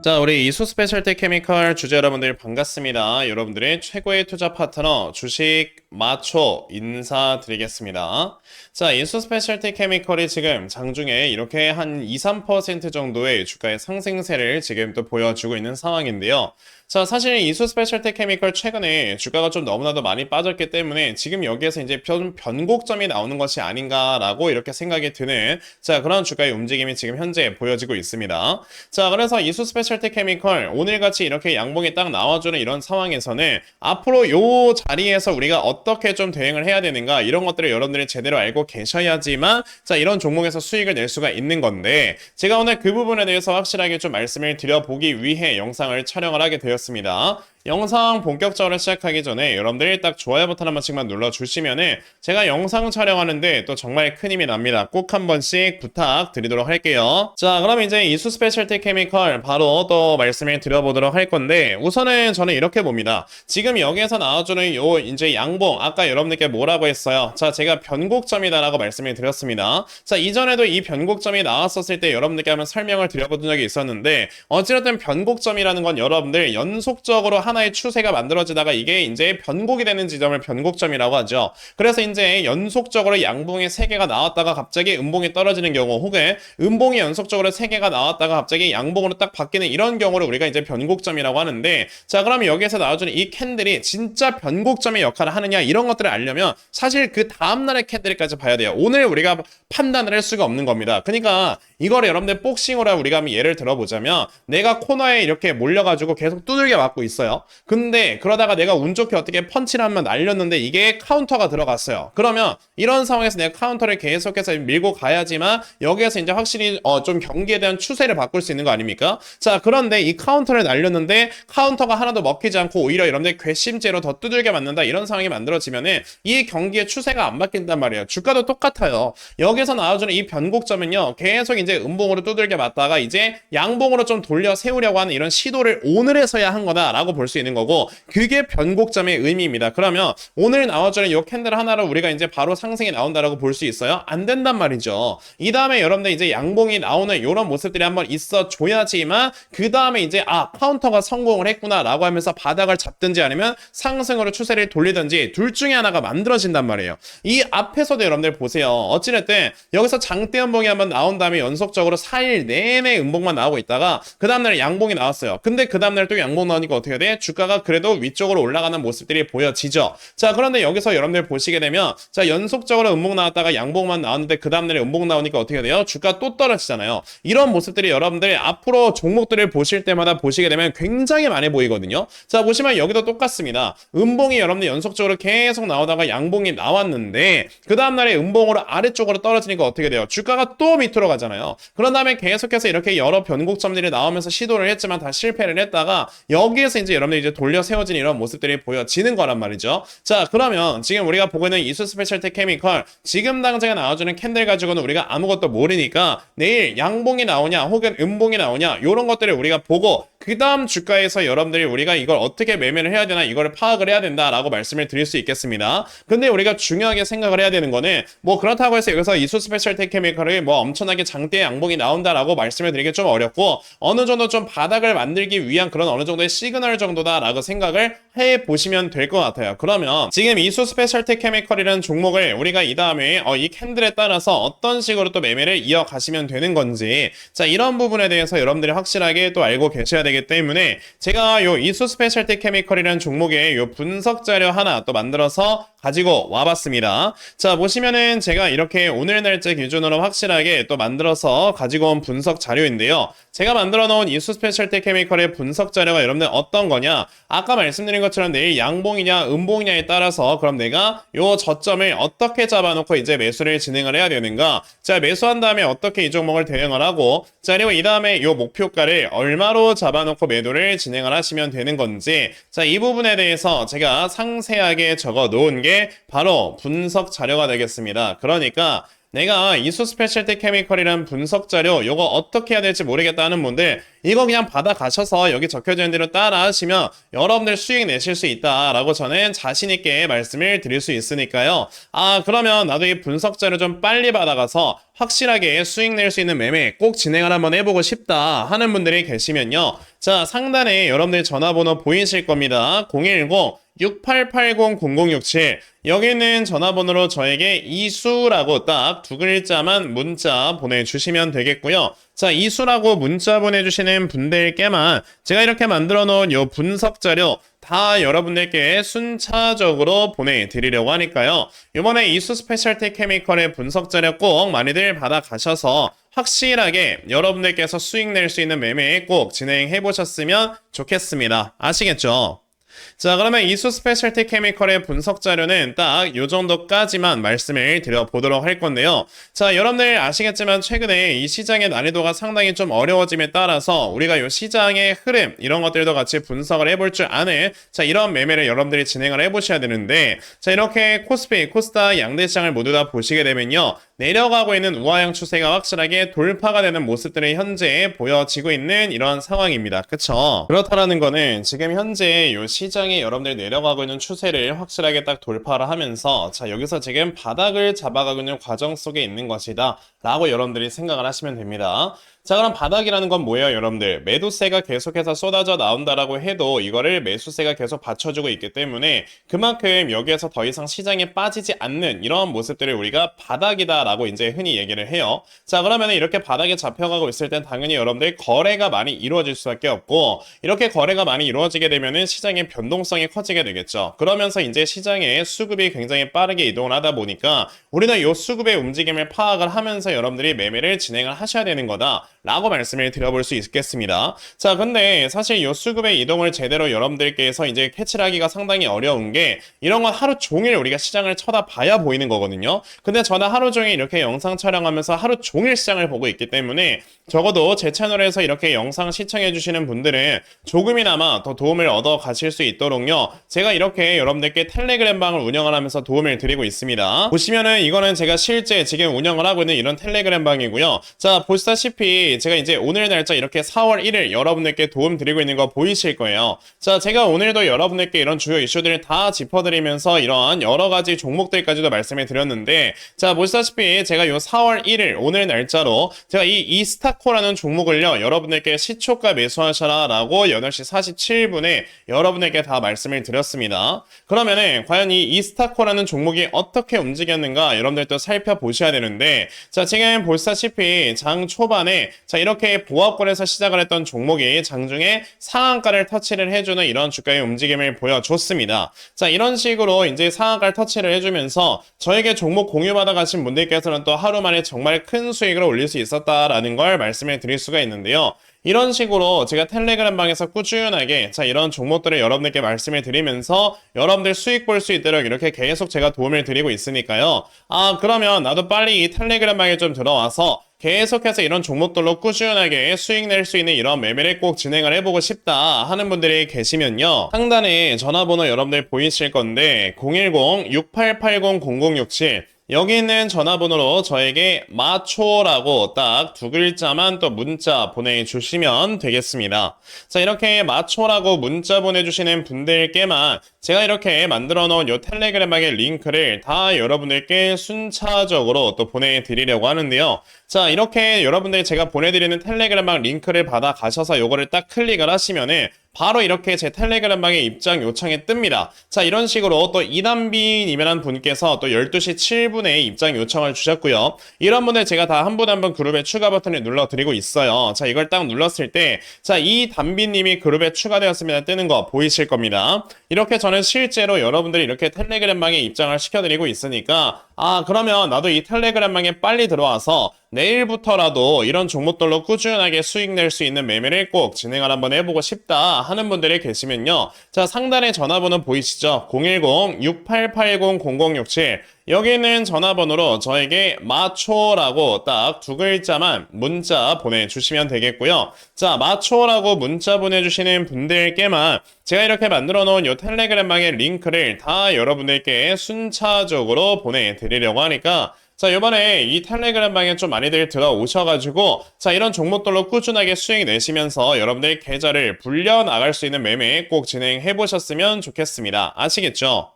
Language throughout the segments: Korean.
자, 우리 이수 스페셜티 케미컬 주주 여러분들 반갑습니다. 여러분들의 최고의 투자 파트너 주식 마초 인사드리겠습니다. 자, 이수 스페셜티 케미컬이 지금 장중에 이렇게 한 2, 3% 정도의 주가의 상승세를 지금 또 보여주고 있는 상황인데요. 자, 사실 이수 스페셜티 케미컬 최근에 주가가 좀 너무나도 많이 빠졌기 때문에 지금 여기에서 이제 변, 변곡점이 나오는 것이 아닌가라고 이렇게 생각이 드는 자, 그런 주가의 움직임이 지금 현재 보여지고 있습니다. 자, 그래서 이수 스페셜티 케미컬 오늘같이 이렇게 양봉이 딱 나와주는 이런 상황에서는 앞으로 요 자리에서 우리가 어떻게 좀 대응을 해야 되는가 이런 것들을 여러분들이 제대로 알고 계셔야지만 자, 이런 종목에서 수익을 낼 수가 있는 건데 제가 오늘 그 부분에 대해서 확실하게 좀 말씀을 드려보기 위해 영상을 촬영을 하게 되었습니다. 말씀드렸습니다. 영상 본격적으로 시작하기 전에 여러분들이 딱 좋아요 버튼 한 번씩만 눌러주시면은 제가 영상 촬영하는데 또 정말 큰 힘이 납니다. 꼭 한 번씩 부탁드리도록 할게요. 자, 그럼 이제 이수 스페셜티 케미컬 바로 또 말씀을 드려보도록 할 건데 우선은 저는 이렇게 봅니다. 지금 여기에서 나와주는 요 이제 양봉 아까 여러분들께 뭐라고 했어요? 자, 제가 변곡점이다라고 말씀을 드렸습니다. 자, 이전에도 이 변곡점이 나왔었을 때 여러분들께 한번 설명을 드려본 적이 있었는데 어찌됐든 변곡점이라는 건 여러분들 연속적으로 하나의 추세가 만들어지다가 이게 이제 변곡이 되는 지점을 변곡점이라고 하죠. 그래서 이제 연속적으로 양봉의 세 개가 나왔다가 갑자기 음봉이 떨어지는 경우 혹은 음봉이 연속적으로 세 개가 나왔다가 갑자기 양봉으로 딱 바뀌는 이런 경우를 우리가 이제 변곡점이라고 하는데 자 그럼 여기에서 나와주는 이 캔들이 진짜 변곡점의 역할을 하느냐 이런 것들을 알려면 사실 그 다음날의 캔들까지 봐야 돼요. 오늘 우리가 판단을 할 수가 없는 겁니다. 그러니까 이거를 여러분들 복싱으로 우리가 한번 예를 들어보자면 내가 코너에 이렇게 몰려가지고 계속 두들겨 맞고 있어요. 근데 그러다가 내가 운 좋게 어떻게 펀치를 한번 날렸는데 이게 카운터가 들어갔어요. 그러면 이런 상황에서 내가 카운터를 계속해서 밀고 가야지만 여기에서 이제 확실히 어, 좀 경기에 대한 추세를 바꿀 수 있는 거 아닙니까? 자 그런데 이 카운터를 날렸는데 카운터가 하나도 먹히지 않고 오히려 여러분들 괘씸죄로 더 두들겨 맞는다 이런 상황이 만들어지면은 이 경기의 추세가 안 바뀐단 말이에요. 주가도 똑같아요. 여기서 나와주는 이 변곡점은요 계속 이제 음봉으로 두들겨 맞다가 이제 양봉으로 좀 돌려 세우려고 하는 이런 시도를 오늘에서야 한 거다라고 볼수 있는 거고 그게 변곡점의 의미입니다. 그러면 오늘 나와주는 이 캔들 하나로 우리가 이제 바로 상승이 나온다라고 볼 수 있어요? 안 된단 말이죠. 이 다음에 여러분들 이제 양봉이 나오는 이런 모습들이 한번 있어 줘야지만 그 다음에 이제 아 카운터가 성공을 했구나라고 하면서 바닥을 잡든지 아니면 상승으로 추세를 돌리든지 둘 중에 하나가 만들어진단 말이에요. 이 앞에서도 여러분들 보세요. 어찌됐든 여기서 장대 음봉이 한번 나온 다음에 연속적으로 4일 내내 음봉만 나오고 있다가 그 다음날 양봉이 나왔어요. 근데 그 다음날 또 양봉 나오니까 어떻게 돼? 주가가 그래도 위쪽으로 올라가는 모습들이 보여지죠. 자 그런데 여기서 여러분들 보시게 되면 자 연속적으로 음봉 나왔다가 양봉만 나왔는데 그 다음날에 음봉 나오니까 어떻게 돼요? 주가 또 떨어지잖아요. 이런 모습들이 여러분들 앞으로 종목들을 보실 때마다 보시게 되면 굉장히 많이 보이거든요. 자 보시면 여기도 똑같습니다. 음봉이 여러분들 연속적으로 계속 나오다가 양봉이 나왔는데 그 다음날에 음봉으로 아래쪽으로 떨어지니까 어떻게 돼요? 주가가 또 밑으로 가잖아요. 그런 다음에 계속해서 이렇게 여러 변곡점들이 나오면서 시도를 했지만 다 실패를 했다가 여기에서 이제 여러분 들 이제 돌려 세워진 이런 모습들이 보여지는 거란 말이죠. 자 그러면 지금 우리가 보고 있는 이수 스페셜티 케미컬 지금 당장에 나와주는 캔들 가지고는 우리가 아무것도 모르니까 내일 양봉이 나오냐 혹은 음봉이 나오냐 이런 것들을 우리가 보고 그 다음 주가에서 여러분들이 우리가 이걸 어떻게 매매를 해야 되나 이거를 파악을 해야 된다라고 말씀을 드릴 수 있겠습니다. 근데 우리가 중요하게 생각을 해야 되는 거는 뭐 그렇다고 해서 여기서 이수 스페셜티 케미컬이 뭐 엄청나게 장대 양봉이 나온다라고 말씀을 드리기 좀 어렵고 어느 정도 좀 바닥을 만들기 위한 그런 어느 정도의 시그널 정도다라고 생각을 해 보시면 될 것 같아요. 그러면 지금 이수 스페셜티 케미컬이라는 종목을 우리가 이 다음에 어, 이 캔들에 따라서 어떤 식으로 또 매매를 이어가시면 되는 건지 자 이런 부분에 대해서 여러분들이 확실하게 또 알고 계셔야 되기 때문에 제가 요 이수 스페셜티 케미컬이라는 종목의 요 분석 자료 하나 또 만들어서 가지고 와봤습니다. 자 보시면은 제가 이렇게 오늘 날짜 기준으로 확실하게 또 만들어서 가지고 온 분석 자료인데요. 제가 만들어 놓은 이수 스페셜티 케미컬의 분석 자료가 여러분들 어떤 거냐? 아까 말씀드린 것처럼 내일 양봉이냐 음봉이냐에 따라서 그럼 내가 요 저점을 어떻게 잡아놓고 이제 매수를 진행을 해야 되는가? 자 매수한 다음에 어떻게 이 종목을 대응을 하고 자 그리고 이 다음에 요 목표가를 얼마로 잡아놓고 매도를 진행을 하시면 되는 건지 자 이 부분에 대해서 제가 상세하게 적어 놓은 게 바로 분석 자료가 되겠습니다. 그러니까 내가 이수 스페셜티 케미컬이란 분석 자료 요거 어떻게 해야 될지 모르겠다 하는 분들 이거 그냥 받아가셔서 여기 적혀져 있는 대로 따라 하시면 여러분들 수익 내실 수 있다라고 저는 자신 있게 말씀을 드릴 수 있으니까요. 아 그러면 나도 이 분석 자료 좀 빨리 받아가서 확실하게 수익 낼 수 있는 매매 꼭 진행을 한번 해보고 싶다 하는 분들이 계시면요. 자 상단에 여러분들 전화번호 보이실 겁니다. 010 6880-0067 여기 있는 전화번호로 저에게 이수라고 딱 두 글자만 문자 보내주시면 되겠고요. 자 이수라고 문자 보내주시는 분들께만 제가 이렇게 만들어 놓은 요 분석 자료 다 여러분들께 순차적으로 보내드리려고 하니까요. 이번에 이수 스페셜티 케미컬의 분석 자료 꼭 많이들 받아가셔서 확실하게 여러분들께서 수익 낼 수 있는 매매 꼭 진행해 보셨으면 좋겠습니다. 아시겠죠? 자, 그러면 이수 스페셜티 케미컬의 분석 자료는 딱 요 정도까지만 말씀을 드려보도록 할 건데요. 자, 여러분들 아시겠지만 최근에 이 시장의 난이도가 상당히 좀 어려워짐에 따라서 우리가 요 시장의 흐름 이런 것들도 같이 분석을 해볼 줄 아는 자, 이런 매매를 여러분들이 진행을 해보셔야 되는데 자, 이렇게 코스피, 코스닥 양대 시장을 모두 다 보시게 되면요. 내려가고 있는 우하형 추세가 확실하게 돌파가 되는 모습들이 현재 보여지고 있는 이런 상황입니다. 그쵸? 그렇다라는 거는 지금 현재 요 시장 에 여러분들이 내려가고 있는 추세를 확실하게 딱 돌파를 하면서 자 여기서 지금 바닥을 잡아가고 있는 과정 속에 있는 것이다 라고 여러분들이 생각을 하시면 됩니다. 자 그럼 바닥이라는 건 뭐예요 여러분들? 매도세가 계속해서 쏟아져 나온다라고 해도 이거를 매수세가 계속 받쳐주고 있기 때문에 그만큼 여기에서 더 이상 시장에 빠지지 않는 이런 모습들을 우리가 바닥이다라고 이제 흔히 얘기를 해요. 자 그러면 이렇게 바닥에 잡혀가고 있을 땐 당연히 여러분들 거래가 많이 이루어질 수밖에 없고 이렇게 거래가 많이 이루어지게 되면은 시장의 변동성이 커지게 되겠죠. 그러면서 이제 시장의 수급이 굉장히 빠르게 이동을 하다 보니까 우리는 이 수급의 움직임을 파악을 하면서 여러분들이 매매를 진행을 하셔야 되는 거다 라고 말씀을 드려볼 수 있겠습니다. 자, 근데 사실 이 수급의 이동을 제대로 여러분들께서 이제 캐치를 하기가 상당히 어려운 게 이런 건 하루 종일 우리가 시장을 쳐다봐야 보이는 거거든요. 근데 저는 하루 종일 이렇게 영상 촬영하면서 하루 종일 시장을 보고 있기 때문에 적어도 제 채널에서 이렇게 영상 시청해 주시는 분들은 조금이나마 더 도움을 얻어 가실 수 있도록요. 제가 이렇게 여러분들께 텔레그램 방을 운영을 하면서 도움을 드리고 있습니다. 보시면은 이거는 제가 실제 지금 운영을 하고 있는 이런 텔레그램 방이고요. 자, 보시다시피 제가 이제 오늘 날짜 이렇게 4월 1일 여러분들께 도움 드리고 있는 거 보이실 거예요. 자, 제가 오늘도 여러분들께 이런 주요 이슈들을 다 짚어드리면서 이런 여러 가지 종목들까지도 말씀을 드렸는데, 자, 보시다시피 제가 요 4월 1일 오늘 날짜로 제가 이 이스타코라는 종목을요, 여러분들께 시초가 매수하셔라 라고 8시 47분에 여러분에게 다 말씀을 드렸습니다. 그러면은 과연 이 이스타코라는 종목이 어떻게 움직였는가 여러분들도 살펴보셔야 되는데, 자, 지금 보시다시피 장 초반에 자, 이렇게 보합권에서 시작을 했던 종목이 장중에 상한가를 터치를 해주는 이런 주가의 움직임을 보여줬습니다. 자, 이런 식으로 이제 상한가를 터치를 해주면서 저에게 종목 공유받아 가신 분들께서는 또 하루 만에 정말 큰 수익을 올릴 수 있었다라는 걸 말씀을 드릴 수가 있는데요. 이런 식으로 제가 텔레그램 방에서 꾸준하게 자 이런 종목들을 여러분들께 말씀을 드리면서 여러분들 수익 볼 수 있도록 이렇게 계속 제가 도움을 드리고 있으니까요. 아 그러면 나도 빨리 이 텔레그램 방에 좀 들어와서 계속해서 이런 종목들로 꾸준하게 수익 낼 수 있는 이런 매매를 꼭 진행을 해보고 싶다 하는 분들이 계시면요. 상단에 전화번호 여러분들 보이실 건데 010-6880-0067 여기 있는 전화번호로 저에게 마초라고 딱 두 글자만 또 문자 보내주시면 되겠습니다. 자, 이렇게 마초라고 문자 보내주시는 분들께만 제가 이렇게 만들어 놓은 요 텔레그램방의 링크를 다 여러분들께 순차적으로 또 보내드리려고 하는데요. 자, 이렇게 여러분들 제가 보내드리는 텔레그램방 링크를 받아 가셔서 요거를 딱 클릭을 하시면은 바로 이렇게 제 텔레그램방에 입장 요청에 뜹니다. 자, 이런 식으로 또 이단비님이라는 분께서 또 12시 7분에 입장 요청을 주셨고요. 이런 분들 제가 다 한 분 한 분 그룹에 추가 버튼을 눌러드리고 있어요. 자, 이걸 딱 눌렀을 때, 자, 이 단비님이 그룹에 추가되었습니다. 뜨는 거 보이실 겁니다. 이렇게 저는 실제로 여러분들이 이렇게 텔레그램 방에 입장을 시켜드리고 있으니까, 아, 그러면 나도 이 텔레그램방에 빨리 들어와서 내일부터라도 이런 종목들로 꾸준하게 수익 낼 수 있는 매매를 꼭 진행을 한번 해보고 싶다 하는 분들이 계시면요. 자, 상단에 전화번호 보이시죠? 010-6880-0067 여기 있는 전화번호로 저에게 마초라고 딱 두 글자만 문자 보내주시면 되겠고요. 자, 마초라고 문자 보내주시는 분들께만 제가 이렇게 만들어 놓은 이 텔레그램방의 링크를 다 여러분들께 순차적으로 보내드 리려고 하니까 자, 이번에 이 텔레그램 방에 좀 많이들 들어오셔가지고, 자, 이런 종목들로 꾸준하게 수익 내시면서 여러분들 계좌를 불려 나갈 수 있는 매매 꼭 진행해 보셨으면 좋겠습니다. 아시겠죠?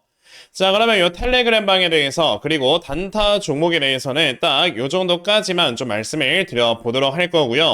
자, 그러면 이 텔레그램 방에 대해서 그리고 단타 종목에 대해서는 딱 요 정도까지만 좀 말씀을 드려보도록 할 거고요.